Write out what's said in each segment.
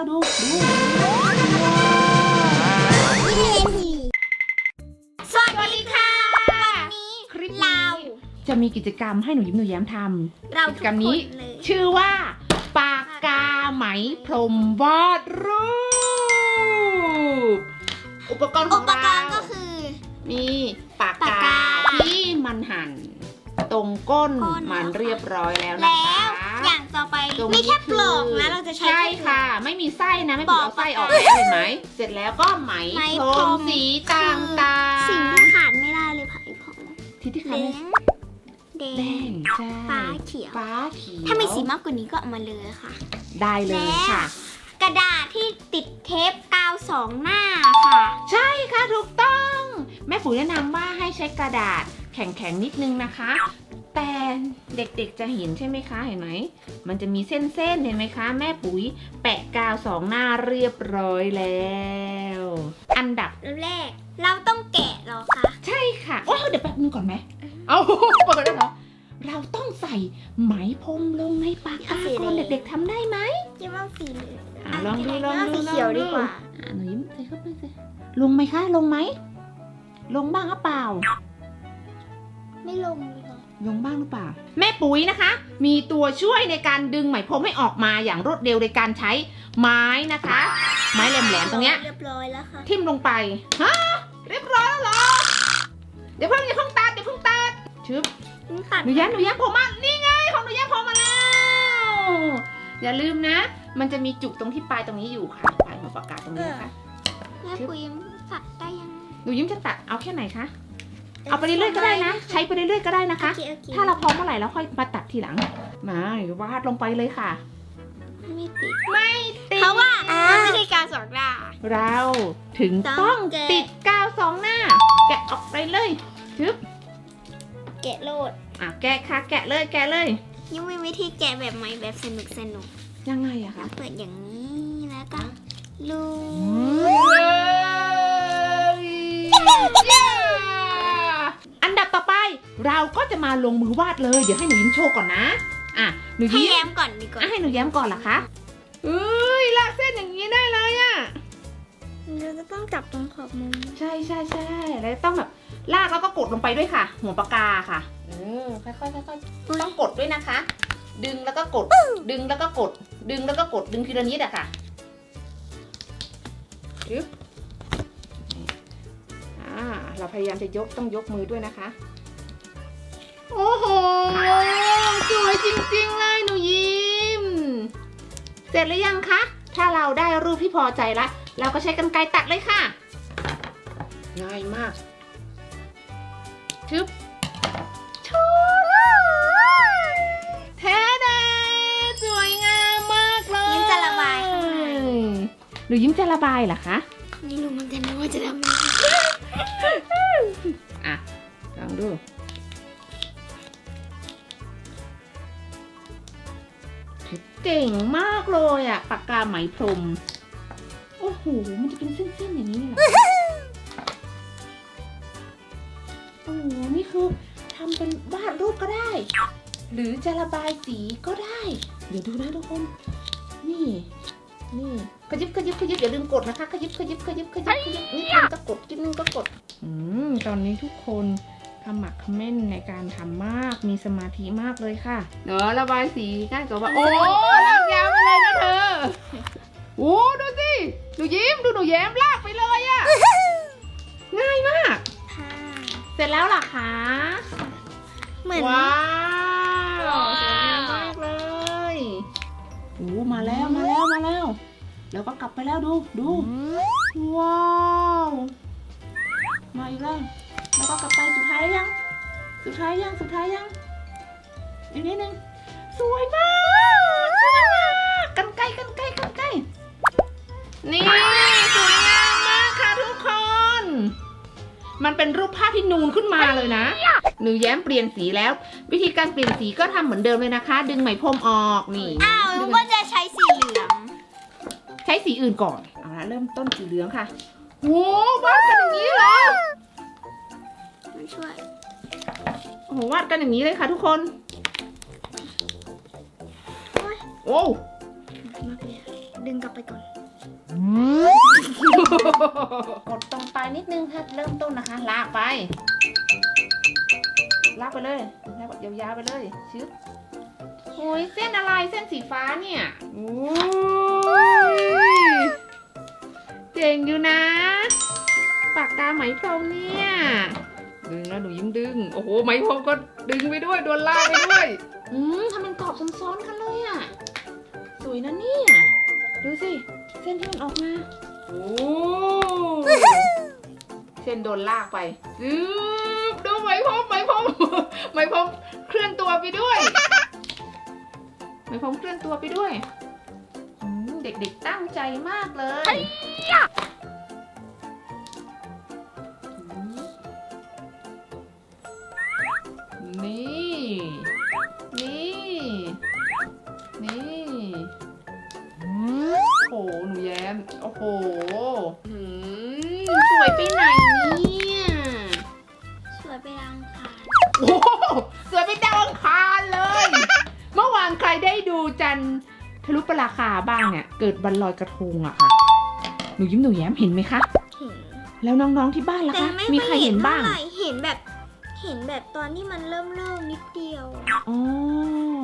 แล้วดูดูสวัสดีค่ะ วันนี้คลิปเรานี้จะมีกิจกรรมให้หนูยิ้มหนูแย้มทำเรากิทุจกกรรมคนี้นเลย ชื่อว่าปากกาไหมพรมวาดรูป อุปกรณ์ขอุองปกเรารณ์ก็คือ มีปากปากกากาที่มันหั่น ตรงก้นก้น มันเรียบร้อยแล้วนะแล้คะว อย่างต่อไปตรงมีนี้แค่ปลอกคือนะเราจะใช้ ใช่แปลอกค่ะ ไม่มีไส้นะไม่ปมีอกเอาไส้ออกปากกาแล้วเห็นไหมเสร็จแล้วก็ไหมไหมพรพรม มสีต่างๆสิ่งที่ขาดไม่ได้เลยไผ่ของที่ที่แดขาดงแดแดงงใช่ฟ้าเขียว ฟ้าเขียวถ้ามีสีมากกว่านี้ก็เอามาเลยค่ะ ได้เลยค่ะ กระดาษที่ติดเทปกาวสองหน้าค่ะ ใช่ค่ะถูกต้อง แม่ปุ๋ยแนะนำว่าให้ใช้กระดาษแข็งๆนิดนึงนะคะ แต่เด็กๆจะเห็นใช่ไหมคะ เห็นไหม มันจะมีเส้นๆ เห็นไหมคะ แม่ปุ๋ยแปะกาวสองหน้าเรียบร้อยแล้ว อันดับแรก เราต้องแกะเหรอคะ ใช่ค่ะโอ้ยเดี๋ยวแป๊บนึงก่อนไหม เอาเปิดแล้วเหรอ เราต้องใส่ไหมพรมลงในปากกาก่อนเด็กๆทำได้ไหมจะว่าสีเหลืองอะลองดูลองเอาดูสีเขียวดีกว่าอะหนูยิ้มใส่เข้าไปสิลงไหมคะ ลงไหม ลงบ้างหรือเปล่า ไม่ลงเลย ค่ะลงบ้างหรือเปล่า แม่ปุ๋ยนะคะ มีตัวช่วยในการดึงไหมพรมให้ออกมาอย่างรวดเร็วในการใช้ไม้นะคะ ไม้แหลมๆตรงเนี้ยเรียบร้อยแล้วค่ะทิ่มลงไปฮะเรียบร้อยแล้วเหรอเดี๋ยวเพิ่งอย่าเพิ่งตัดเดี๋ยวเพิ่งตัดชึบตัดหนูแย้มหนูแย้มผมมานี่ไงของหนูแย้มผมมาแล้ว อย่าลืมนะ มันจะมีจุกตรงที่ปลายตรงนี้อยู่ค่ะปลายหัวปากกาตรงนี้นะคะแม่ปุยยังตัดได้ยังหนูยิ้มจะตัดเอาแค่ไหนคะ เอาไปเรื่อยๆก็ได้นะ ใช้ไปเรื่อยๆก็ได้นะคะ โอเคโอเค ถ้าเราพร้อมเมื่อไหร่แล้วค่อยมาตัดทีหลัง มาวาดลงไปเลยค่ะ ไม่ติด ไม่ติด เพราะว่ามั นไม่ใช่การสอนด่าเราถึงต้ต้อองงแกะ ติดกาวสองหน้า แกะออกไปเลยชึบแกะโลดอะแกะค่ะแกะเลยแกะเลย ยังมีวิธีแกะแบบใหม่แบบสนุกสนุกยังไงอะแล้คะวเปิดอย่างนี้แล้วก็ลูอันดับต่อไป เราก็จะมาลงมือวาดเลย เดี๋ยวให้หนูยิ้มโชว์ก่อนนะ อะ หนูให้ยิ้มแย้มก่อนดีกว่าอะให้หนูแย้มก่อนเหรอคะเอ้ยลากเส้นอย่างนี้ได้เลยอะเราจะต้องจับตรงขอบมุมใช่ใช่ใช่แล้วต้องแบบลากแล้วก็กดลงไปด้วยค่ะ หัวปากกาค่ะเออค่อยๆค่อยๆต้องกดด้วยนะคะ ดึงแล้วก็กด ดึงแล้วก็กด ดึงแล้วก็กด ดึงทีละนิดอะค่ะยึบอ่าเราพยายามจะยกต้องยกมือด้วยนะคะ โอ้โห สวยจริงๆเลยหนูยิ้ม เสร็จหรือยังคะ ถ้าเราได้รูปที่พอใจละ เราก็ใช้กรรไกรตัดเลยค่ะ ง่ายมาก ชึบชูเท่เดสวยงามมากเลยยิ้มจะระบายข้างในหรือยิ้มจะระบายเหรอคะนี่รู้เหมือนกันนะว่าจะทำยังไงอะลองดู ก่งมากเลยอะปากกาไหมพรม โอ้โห มันจะเป็นเส้นๆอย่างนี้เลยเหรอโอ้โห นี่คือทำเป็นวาดรูปก็ได้ หรือจะระบายสีก็ได้ เดี๋ยวดูนะทุกคน นี่ นี่ขยิบขยิบขยิบอย่าลืมกดนะคะขยิบขยิบขยิบขยิบขยิบนิดนึงก็กดนิดนึงก็กด อืม ตอนนี้ทุกคน ขมักเขม้นในการทำมาก มีสมาธิมากเลยค่ะเนอะระบายสีง่ายกว่าว่าโอ้ลากยาวไปเลยนะเธอ โอ้ดูสิดูยิ้มดูหนูแย้มลากไปเลยอะง่ายมาก ค่ะเสร็จแล้วเหรอคะเหมือนว้าวสวยงามมากเลยโอ้มาแล้วมาแล้วมาแล้ว แล้วก็กลับไปแล้วดูดูว้าว มาอีกแล้ว แล้วก็กลับไปสุดท้ายยัง สุดท้ายยัง สุดท้ายยังอีกนิดนึงสวยมากสวยมากกันไกลกันไกลกันไกลนี่สวยงามมากค่ะทุกคน มันเป็นรูปภาพที่นูนขึ้นมาเลยนะหนูแย้มเปลี่ยนสีแล้ว วิธีการเปลี่ยนสีก็ทำเหมือนเดิมเลยนะคะ ดึงไหมพรมออกนี่อ้าวดึนึงกว่าจะใช้สีเหลือง ใช้สีอื่นก่อนเอาละเริ่มต้นสีเหลืองค่ะโอ้วาดกันอย่างนี้เหรอมัน ช่วยโอ้โหวาดกันอย่างนี้เลยค่ะทุกคนโอ๊ยโอ้มากเลยอะดึงกลับไปก่อน กดตรงปลายนิดนึงค่ะเริ่มต้นนะคะ ลากไป ลากไปเลยลากแบบยาวๆไปเลยชึบโอ้ยเส้นอะไรเส้นสีฟ้าเนี่ยโอ้ยเจ๋งอยู่นะ ปากกาไหมพรมเนี่ย ดึงแล้วหนูยิ้มดึง โอ้โหไหมพรมก็ดึงไปด้วยโดนลากไปด้วย อืมทำเป็นกรอบซ้อนๆกันเลยอะ สวยนะเนี่ย ดูสิ เส้นที่มันออกมา โอ้เส้นโดนลากไปซึบดูไหมพรมไหมพรมไหมพรมเคลื่อนตัวไปด้วย ไหมพรมเคลื่อนตัวไปด้วยอืมเด็กๆตั้งใจมากเลย เนี่ยเกิดวันลอยกระทงอะค่ะ หนูยิ้มหนูแย้มเห็นไหมคะ เห็นแล้วน้องๆที่บ้านล่ะแต่คะ ไม่มีค่ใคอรยเห็นบ้าง ท่ไหร่เห็นแบบ เห็นแบบตอนที่มันเริ่มเริ่มนิดเดียว อ๋อ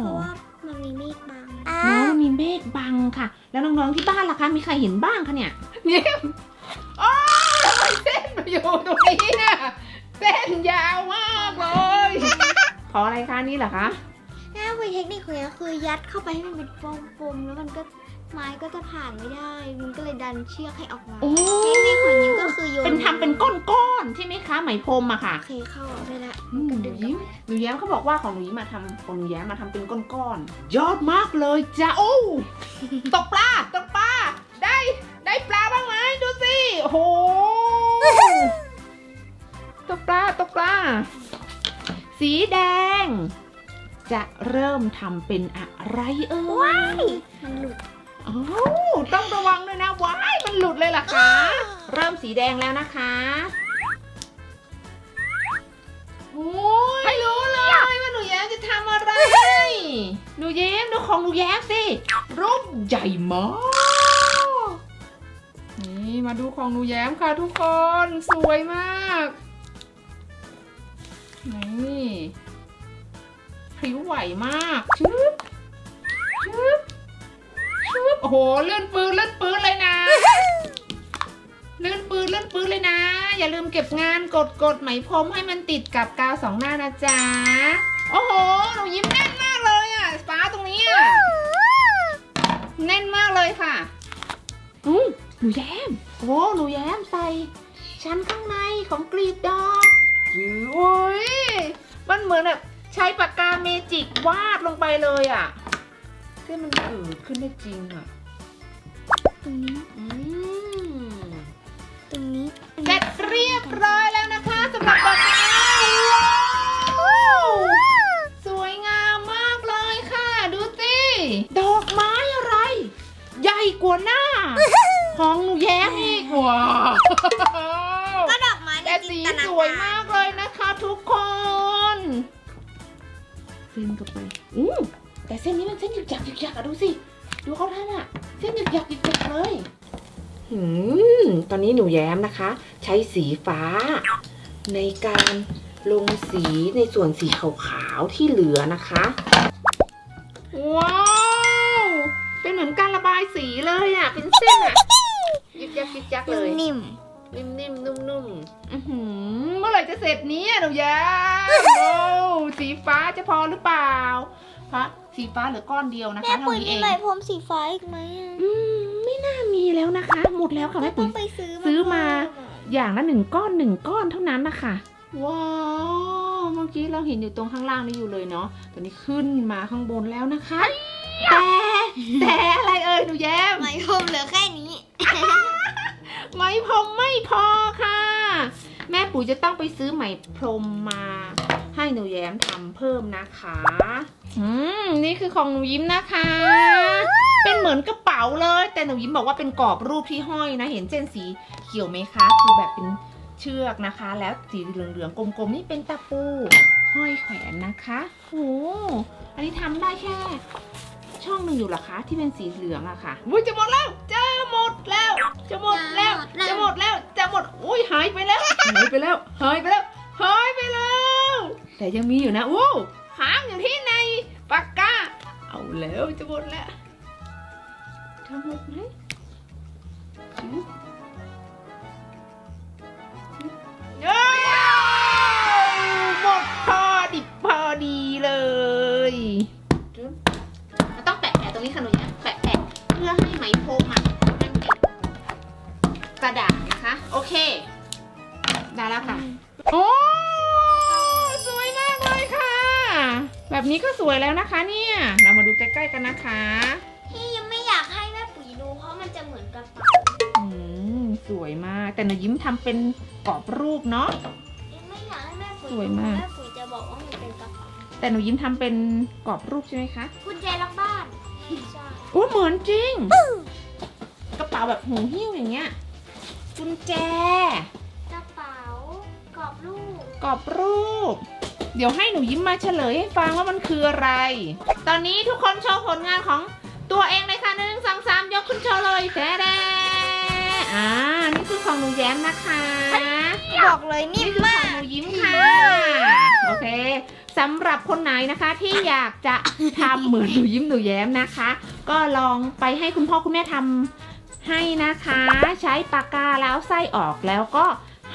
เพราะว่ามันมีเมฆบังน้องมีเมฆบังค่ะ แล้วน้องๆที่บ้านล่ะคะ มีใครเห็นบ้างคะเนี่ยยิ้มอ๋อทำไมเส้นมาอยู่ตรงนี้เนี่ยเส้นยาวมากเลย ขออะไรคะนี่เหรอคะถ้าเป็นเทคนิคของนี้คือยัดเข้าไปให้มันเป็นปมๆแล้วมันก็ ไม้ก็จะผ่านไม่ได้มันก็เลยดันเชือกให้ออกมาโอ้เทคนิคของนี้ก็คือโยนเป็นทำเป็นก้อนๆใช่ไหมคะไหมพรมอะค่ะโอเคเข้าออกได้ละอืมหนูยิ้มหนูแย้มเขาบอกว่าของหนูยิ้มมาทำของหนูแย้มมาทำเป็นก้อนๆยอดมากเลยจ้าโอ้ตกปลาตกปลาได้ ได้ปลาบ้างไหมดูสิโอ้โหตกปลาตกปลาสีแดง จะเริ่มทำเป็นอะไรเอ่ย มันหลุด อ้ต้องระวังเลยนะ ว้าย มันหลุดเลยล่ะคะ เริ่มสีแดงแล้วนะคะโอ้ยไม่รู้เลยว่าหนูแย้มจะทำอะไร หนูแย้มดูของหนูแย้มสิ รูปใหญ่มาก นี่มาดูของหนูแย้มค่ะทุกคน สวยมาก นี่พริ้วไหวมาก ชึบ อ้โหเลื่อนปืนเลื่อนปืนเลยนะเลื่อนปืนเลื่อนปืนเลยนะ อย่าลืมเก็บงานกดกดไหมพรมให้มันติดกับกาวสองหน้านะจ๊ะโอ้โหหนูยิ้มแน่นมากเลยอะฟ้าตรงนี้อะแน่นมากเลยค่ะอืมหนูแย้มโอ้หนูแย้มใส่ชั้นข้างในของกรีบดอกโอ้ยมันเหมือนแบบใช้ปากกาเมจิกวาดลงไปเลยอะเส้นมันเกิดขึ้นได้จริงอะ ตรงนี้ อืมตรงนี้เสร็จเรียบร้อยแล้วนะคะสำหรับดอกไม้ว้าวสวยงามมากเลยค่ะ ดูสิดอกไม้อะไร ใหญ่กว่าหน้า ของหนูแย้มอีกว้าวก็ดอกไม้ในแต่จิสีนตนาสวยการมากเลยนะคะทุกคนเส้นกลับไปอู้แต่เส้นนี้มันเส้นหยึกหยักหยึกหยักอะดูสิ ดูเขาท่านอะเส้นหยึกหยักหยึกหยักเลยหืมตอนนี้หนูแย้มนะคะ ใช้สีฟ้า ในการลงสีในส่วนสีขาวๆที่เหลือนะคะ ว้าว เป็นเหมือนการระบายสีเลยอะเป็นเส้นอะยึกยักยึกยักเลย นิ่มนิ่มๆนุ่มๆอื้อหือเมื่อไหร่จะเสร็จเนี้หนูยาโอ้สีฟ้าจะพอหรือเปล่าพระ สีฟ้าเหลือก้อนเดียวนะๆแม่คะเท่าปุ๋ยนี้มีเองไหมพรมสีฟ้าอีกไหมอะอืมไม่น่ามีแล้วนะคะ หมดแล้วค่ะก็แม่ต้ปุ๋อย งไปซื้อซื้อมา เพิ่อะอย่างละหนึ่งก้อนหนึ่งก้อนเท่านั้นนะคะว้าวเมื่อกี้เราเห็นอยู่ตรงข้างล่างนี่อยู่เลยเนาะตอนนี้ขึ้นมาข้างบนแล้วนะคะ แต่แต่อะไรเอ่ยหนูแย้มไหมพรมเหลือแค่นี้ ไหมพรมไม่พอค่ะ แม่ปุ๋ยจะต้องไปซื้อไหมพรมมา ให้หนูแย้มทำเพิ่มนะคะ อืมนี่คือของหนูยิ้มนะคะ เป็นเหมือนกระเป๋าเลย แต่หนูยิ้มบอกว่าเป็นกรอบรูปที่ห้อยนะ เห็นเส้นสีเขียวไหมคะ คือแบบเป็นเชือกนะคะ แล้วสีเหลืองๆกลมๆนี่เป็นตะปู ห้อยแขวนนะคะโอ้อันนี้ทำได้แค่ ช่องหนึ่งอยู่หรอคะที่เป็นสีเหลืองอะค่ะอุ้ยจะหมดแล้วจะหมดแล้ว จะหมดแล้ว จะหมดแล้วจะหมดอุ้ยหายไปแล้วหายไปแล้วหายไปแล้วหายไปแล้ว แต่ยังมีอยู่นะอู้ค้างอยู่ที่ในปากกาเอาแล้วจะหมดแล้วจะหมดไหมชิวเย้หมดพอดิบพอดีเลยมันต้องแปะแปะตรงนี้ค่ะหนูเนี่ยแปะแปะเพื่อให้ไหมพรมอะมันติดกระดาษนะคะ โอเค ได้แล้วค่ะ โอ้ แบบนี้ก็สวยแล้วนะคะ เนี่ย เรามาดูใกล้ๆกันนะคะ ที่ยังไม่อยากให้แม่ปุ๋ยดูเพราะมันจะเหมือนกระเป๋าอืมสวยมาก แต่หนูยิ้มทำเป็นกรอบรูปเนาะ ยังไม่อยากให้แม่ปุ๋ยสวยมาก แม่ปุ๋ยจะบอกว่ามันเป็นกระเป๋าแต่หนูยิ้มทำเป็นกรอบรูปใช่ไหมคะกุญแจล็อกบ้านใช่โอ้เหมือนจริง กระเป๋าแบบหูหิ้วอย่างเงี้ย กุญแจ กระเป๋ากรอบรูปกรอบรูป เดี๋ยวให้หนูยิ้มมาเฉลยให้ฟังว่ามันคืออะไร ตอนนี้ทุกคนโชว์ผลงานของตัวเองเลยค่ะหนึ่งสองสามยกขึ้นโชว์เลยแท้แดอ่านี่คือของหนูแย้มนะคะ บอกเลยนิ่มคือขมาอกงหนูยิ้มค่ะ โอเคสำหรับคนไหนนะคะที่อยากจะทำเหมือนหนูยิ้มหนูแย้มนะคะ ก็ลองไปให้คุณพ่อคุณแม่ทำให้นะคะ ใช้ปากกาแล้วไส้ออกแล้วก็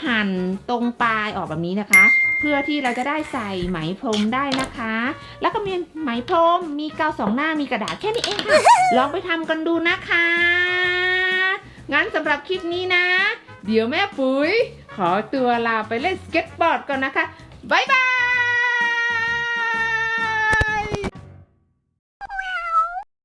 หั่นตรงปลายออกแบบนี้นะคะ เพื่อที่เราจะได้ใส่ไหมพรมได้นะคะ แล้วก็มีไหมพรมมีกาวสองหน้ามีกระดาษแค่นี้เองค่ะลองไปทำกันดูนะคะ งั้นสำหรับคลิปนี้นะ เดี๋ยวแม่ปุ๋ย ขอตัวลาไปเล่นสเก็ตบอร์ดก่อนนะคะบ๊ายบาย